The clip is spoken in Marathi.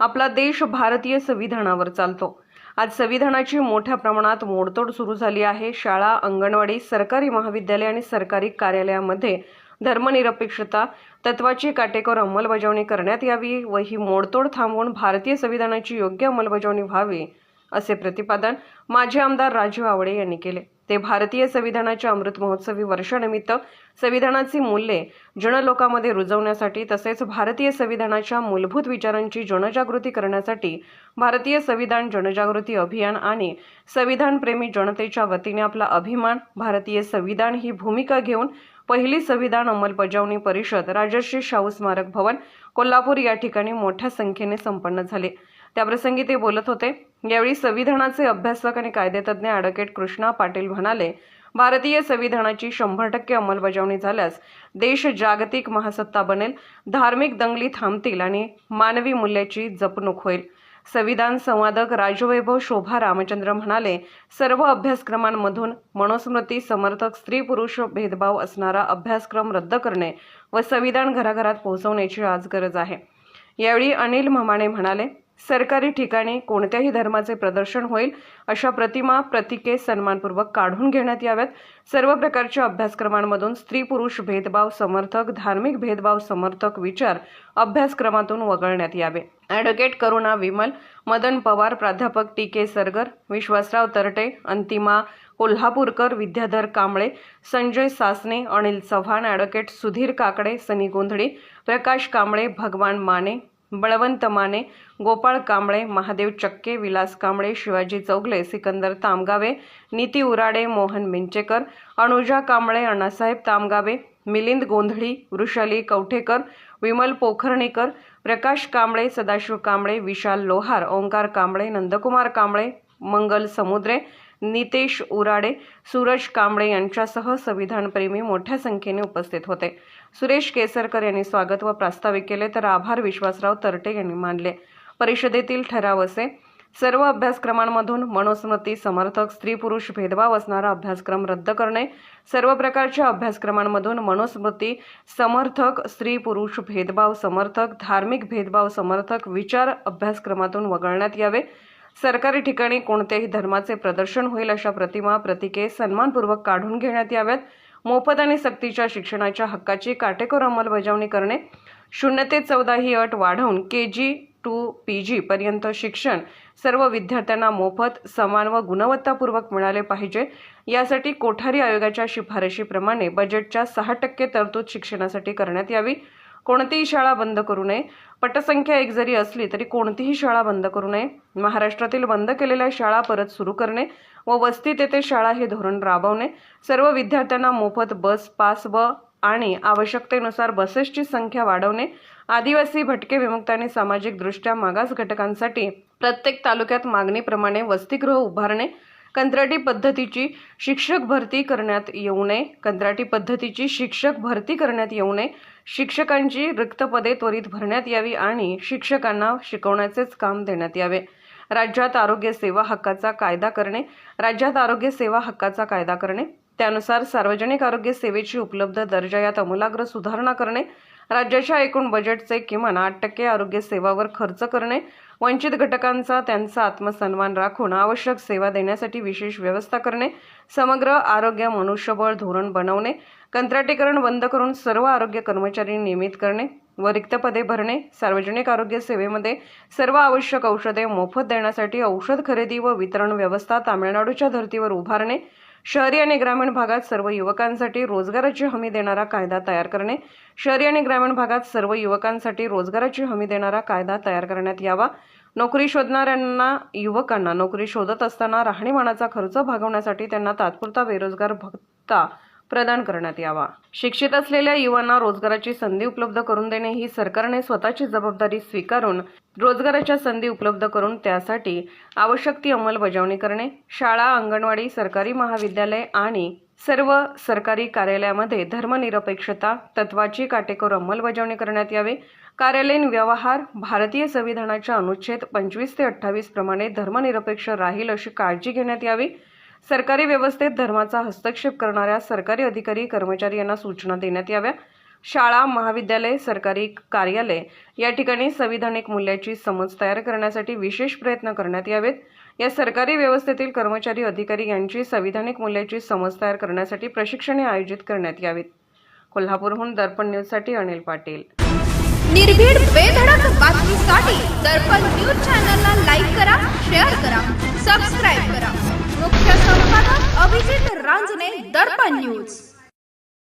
आपला देश भारतीय संविधानावर चालतो. आज संविधानाची मोठ्या प्रमाणात मोडतोड सुरू झाली आहे. शाळा अंगणवाडी सरकारी महाविद्यालय आणि सरकारी कार्यालयामध्ये धर्मनिरपेक्षता तत्वाची काटेकोर अंमलबजावणी करण्यात यावी व ही मोडतोड थांबवून भारतीय संविधानाची योग्य अंमलबजावणी व्हावी असे प्रतिपादन माजी आमदार राजू आवडे यांनी केले. ते भारतीय संविधानाच्या अमृत महोत्सवी वर्षानिमित्त संविधानाची मूल्ये जनलोकामध्ये रुजवण्यासाठी तसेच भारतीय संविधानाच्या मूलभूत विचारांची जनजागृती करण्यासाठी भारतीय संविधान जनजागृती अभियान आणि संविधानप्रेमी जनतेच्या वतीने आपला अभिमान भारतीय संविधान ही भूमिका घेऊन पहिली संविधान अंमलबजावणी परिषद राजर्षी शाहू स्मारक भवन कोल्हापूर या ठिकाणी मोठ्या संख्येने संपन्न झाले. त्याप्रसंगी ते बोलत होते यावेळी संविधानाचे अभ्यासक आणि कायदेतज्ञ ॲडव्होकेट कृष्णा पाटील म्हणाले भारतीय संविधानाची शंभर टक्के अंमलबजावणी झाल्यास देश जागतिक महासत्ता बनेल धार्मिक दंगली थांबतील आणि मानवी मूल्याची जपणूक होईल. संविधान संवादक राजवैभव शोभा रामचंद्र म्हणाले सर्व अभ्यासक्रमांमधून मनुस्मृती समर्थक स्त्री पुरुष भेदभाव असणारा अभ्यासक्रम रद्द करणे व संविधान घराघरात पोहोचवण्याची आज गरज आहे. यावेळी अनिल ममाणे म्हणाले सरकारी ठिकाणी कोणत्याही धर्माचे प्रदर्शन होईल अशा प्रतिमा प्रतिके सन्मानपूर्वक काढून घेण्यात याव्यात. सर्व प्रकारच्या अभ्यासक्रमांमधून स्त्री पुरुष भेदभाव समर्थक धार्मिक भेदभाव समर्थक विचार अभ्यासक्रमातून वगळण्यात यावे. ॲडव्होकेट करुणा विमल मदन पवार प्राध्यापक T K Sargar Vishwasrao Tarte Antima Kolhapurkar Vidyadhar Kamble Sanjay Sasne Anil Chavan advocate Sudhir Kakade Sunny Gondhali Prakash Kamble भगवान माने बळवंत माने गोपाळ कांबळे महादेव चक्के विलास कांबळे शिवाजी चौगले सिकंदर तामगावे नीती उराडे मोहन मिंचेकर अनुजा कांबळे अण्णासाहेब तामगावे मिलिंद गोंधळी वृषाली कवठेकर विमल पोखर्णेकर प्रकाश कांबळे सदाशिव कांबळे विशाल लोहार ओंकार कांबळे नंदकुमार कांबळे मंगल समुद्रे नितेश उराडे सूरज कांबळे यांच्यासह संविधानप्रेमी मोठ्या संख्येने उपस्थित होते. सुरेश केसरकर यांनी स्वागत व प्रास्ताविक केले तर आभार विश्वासराव तरटे यांनी मानले. परिषदेतील ठराव असे सर्व अभ्यासक्रमांमधून मनुस्मृती समर्थक स्त्री पुरुष भेदभाव असणारा अभ्यासक्रम रद्द करणे सर्व प्रकारच्या अभ्यासक्रमांमधून मनुस्मृती समर्थक स्त्री पुरुष भेदभाव समर्थक धार्मिक भेदभाव समर्थक विचार अभ्यासक्रमातून वगळण्यात यावे. सरकारी ठिकाणी कोणत्याही धर्माचे प्रदर्शन होईल अशा प्रतिमा प्रतिके सन्मानपूर्वक काढून घेण्यात याव्यात. मोफत आणि सक्तीच्या शिक्षणाच्या हक्काची काटेकोर अंमलबजावणी करणे. शून्य ते चौदा ही अट वाढवून के जी टू पी जी पर्यंत शिक्षण सर्व विद्यार्थ्यांना मोफत समान व गुणवत्तापूर्वक मिळाले पाहिजे. यासाठी कोठारी आयोगाच्या शिफारशीप्रमाणे बजेटच्या सहा टक्के तरतूद शिक्षणासाठी करण्यात यावी. कोणतीही शाळा बंद करू नये. पटसंख्या एक जरी असली तरी कोणतीही शाळा बंद करू नये. महाराष्ट्रातील बंद केलेल्या शाळा परत सुरू करणे व वस्ती तेथे शाळा हे धोरण राबवणे. सर्व विद्यार्थ्यांना मोफत बस पास व आणि आवश्यकतेनुसार बसेसची संख्या वाढवणे. आदिवासी भटके विमुक्त आणि सामाजिकदृष्ट्या मागास घटकांसाठी प्रत्येक तालुक्यात मागणीप्रमाणे वसतिगृह उभारणे. कंत्राटी पद्धतीची शिक्षक भरती करण्यात येऊ नये. कंत्राटी पद्धतीची शिक्षक भरती करण्यात येऊ नये. शिक्षकांची रिक्त पदे त्वरित भरण्यात यावी आणि शिक्षकांना शिकवण्याचेच काम देण्यात यावे. राज्यात आरोग्य सेवा हक्काचा कायदा करणे. राज्यात आरोग्य सेवा हक्काचा कायदा करणे. त्यानुसार सार्वजनिक आरोग्य सेवेची उपलब्ध दर्जा यात अमूलाग्र सुधारणा करणे राज्याच्या एकूण बजेटचे किमान आठ टक्के आरोग्य सेवावर खर्च करणे वंचित घटकांचा त्यांचा आत्मसन्मान राखून आवश्यक सेवा देण्यासाठी विशेष व्यवस्था करणे समग्र आरोग्य मनुष्यबळ धोरण बनवणे कंत्राटीकरण बंद करून सर्व आरोग्य कर्मचारी नियमित करणे व रिक्त पदे भरणे सार्वजनिक आरोग्य सेवेमध्ये सर्व आवश्यक औषधे मोफत देण्यासाठी औषध खरेदी व वितरण व्यवस्था तामिळनाडूच्या धर्तीवर उभारणे शहरी आणि ग्रामीण भागात सर्व युवकांसाठी रोजगाराची हमी देणारा कायदा तयार करणे. शहरी आणि ग्रामीण भागात सर्व युवकांसाठी रोजगाराची हमी देणारा कायदा तयार करण्यात यावा. नोकरी शोधणाऱ्यांना युवकांना नोकरी शोधत असताना राहणीमानाचा खर्च भागवण्यासाठी त्यांना तात्पुरता बेरोजगार भत्ता प्रदान करण्यात यावा. शिक्षित असलेल्या युवांना रोजगाराची संधी उपलब्ध करून देणे ही सरकारने स्वतःची जबाबदारी स्वीकारून रोजगाराच्या संधी उपलब्ध करून त्यासाठी आवश्यक ती अंमलबजावणी करणे शाळा अंगणवाडी सरकारी महाविद्यालय आणि सर्व सरकारी कार्यालयामध्ये धर्मनिरपेक्षता तत्वाची काटेकोर अंमलबजावणी करण्यात यावे. कार्यालयीन व्यवहार भारतीय संविधानाच्या अनुच्छेद पंचवीस ते अठ्ठावीस प्रमाणे धर्मनिरपेक्ष राहील अशी काळजी घेण्यात यावी. सरकारी व्यवस्थेत धर्माचा हस्तक्षेप करणाऱ्या सरकारी अधिकारी कर्मचारी यांना सूचना देण्यात याव्या. शाळा महाविद्यालय सरकारी कार्यालय या ठिकाणी संविधानिक मूल्याची समज तयार करण्यासाठी विशेष प्रयत्न करण्यात यावेत. या सरकारी व्यवस्थेतील कर्मचारी अधिकारी यांची संविधानिक मूल्याची समज तयार करण्यासाठी प्रशिक्षणे आयोजित करण्यात यावीत. कोल्हापूरहून दर्पण न्यूजसाठी अनिल पाटील. निर्भीड